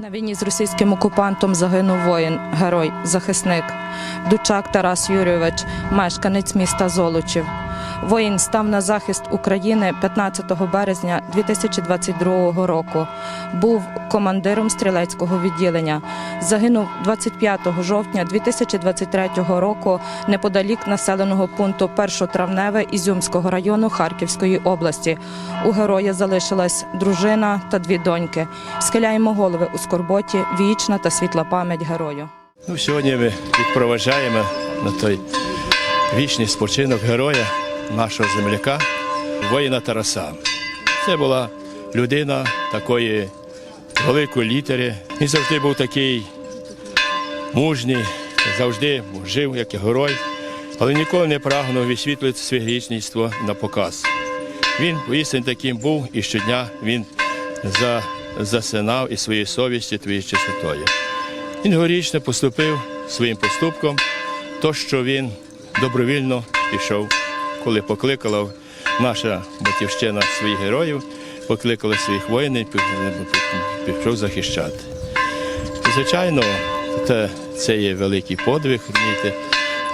На війні з російським окупантом загинув воїн, герой, захисник. Дучак Тарас Юрійович, мешканець міста Золочів. Воїн став на захист України 15 березня 2022 року. Був командиром стрілецького відділення. Загинув 25 жовтня 2023 року неподалік населеного пункту Першотравневе Ізюмського району Харківської області. У героя залишилась дружина та дві доньки. Схиляємо голови у скорботі, вічна та світла пам'ять герою. Ну, сьогодні ми відпроваджаємо на той вічний спочинок героя, нашого земляка, воїна Тараса. Це була людина такої великої літери. Він завжди був такий мужній, завжди жив як герой, але ніколи не прагнув висвітлити своє грішництво на показ. Він істинно таким був, і щодня він за, засинав із своєю совістю, твоєю чистотою. Він горічно поступив своїм поступком, то, що він добровільно пішов, коли покликала наша батьківщина своїх героїв, покликала своїх воїнів, пішов захищати. Звичайно, це, є великий подвиг. розумієте.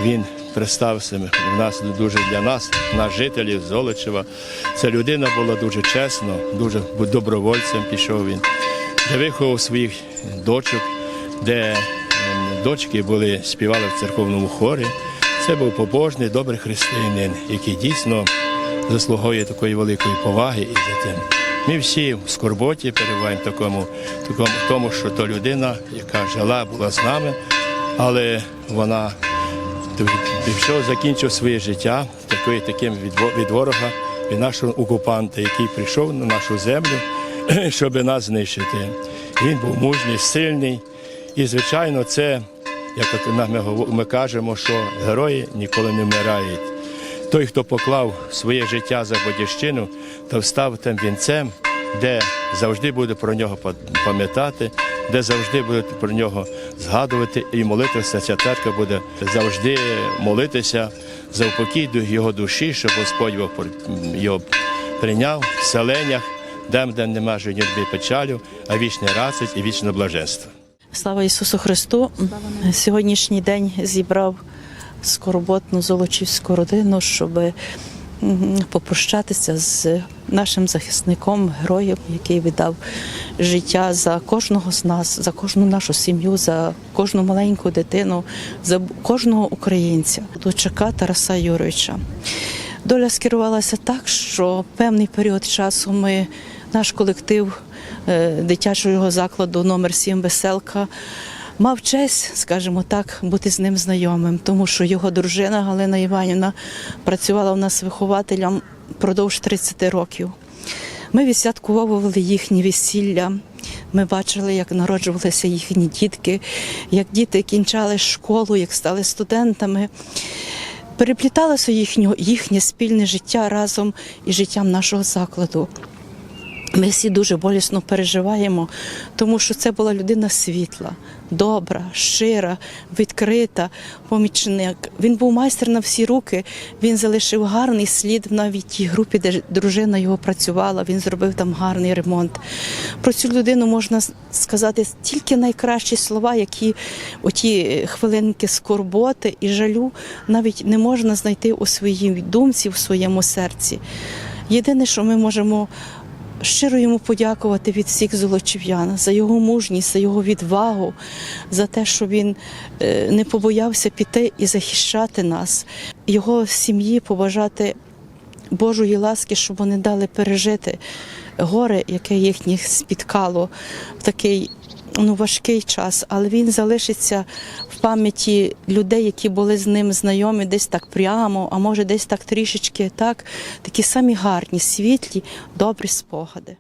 Він представився в нас дуже для нас, нас, жителів Золочева. Ця людина була дуже чесна, дуже добровольцем пішов він, де виховав своїх дочок, де ем, дочки були, співали в церковному хорі. Це був побожний, добрий християнин, який дійсно заслуговує такої великої поваги і за тим. Ми всі в скорботі перебуваємо такому, такому тому, що то людина, яка жила, була з нами, але вона пішов, закінчив своє життя такої, таким від ворога, від нашого окупанта, який прийшов на нашу землю, щоб нас знищити. Він був мужній, сильний. І, звичайно, це, як от ми, гов- ми кажемо, що герої ніколи не вмирають. Той, хто поклав своє життя за батьківщину та встав тим вінцем, де завжди буде про нього па- пам'ятати, де завжди буде про нього згадувати і молитися. Ця церква буде завжди молитися за упокій до його душі, щоб Господь його прийняв в селеннях, там, де немає жодної печалю, а вічне рацить і вічне блаженство. Слава Ісусу Христу! Сьогоднішній день зібрав скорботну золочівську родину, щоб попрощатися з нашим захисником, героєм, який віддав життя за кожного з нас, за кожну нашу сім'ю, за кожну маленьку дитину, за кожного українця. Дочака Тараса Юрійовича. Доля скерувалася так, що певний період часу ми, наш колектив дитячого закладу номер 7 Веселка мав честь, скажімо так, бути з ним знайомим, тому що його дружина Галина Іванівна працювала у нас вихователем впродовж 30 років. Ми відсвяткували їхні весілля. Ми бачили, як народжувалися їхні дітки, як діти кінчали школу, як стали студентами. Перепліталося їхнє, їхнє спільне життя разом із життям нашого закладу. Ми всі дуже болісно переживаємо, тому що це була людина світла, добра, щира, відкрита, помічник. Він був майстер на всі руки. Він залишив гарний слід навіть тій групі, де дружина його працювала. Він зробив там гарний ремонт. Про цю людину можна сказати тільки найкращі слова, які оті хвилинки скорботи і жалю навіть не можна знайти у своїй думці, в своєму серці. Єдине, що ми можемо щиро йому подякувати від всіх золочів'ян за його мужність, за його відвагу, за те, що він е, не побоявся піти і захищати нас, його сім'ї побажати Божої ласки, щоб вони дали пережити горе, яке їхніх спіткало в такий ну, важкий час, але він залишиться в пам'яті людей, які були з ним знайомі, десь так прямо, а може десь так трішечки так, такі самі гарні, світлі, добрі спогади.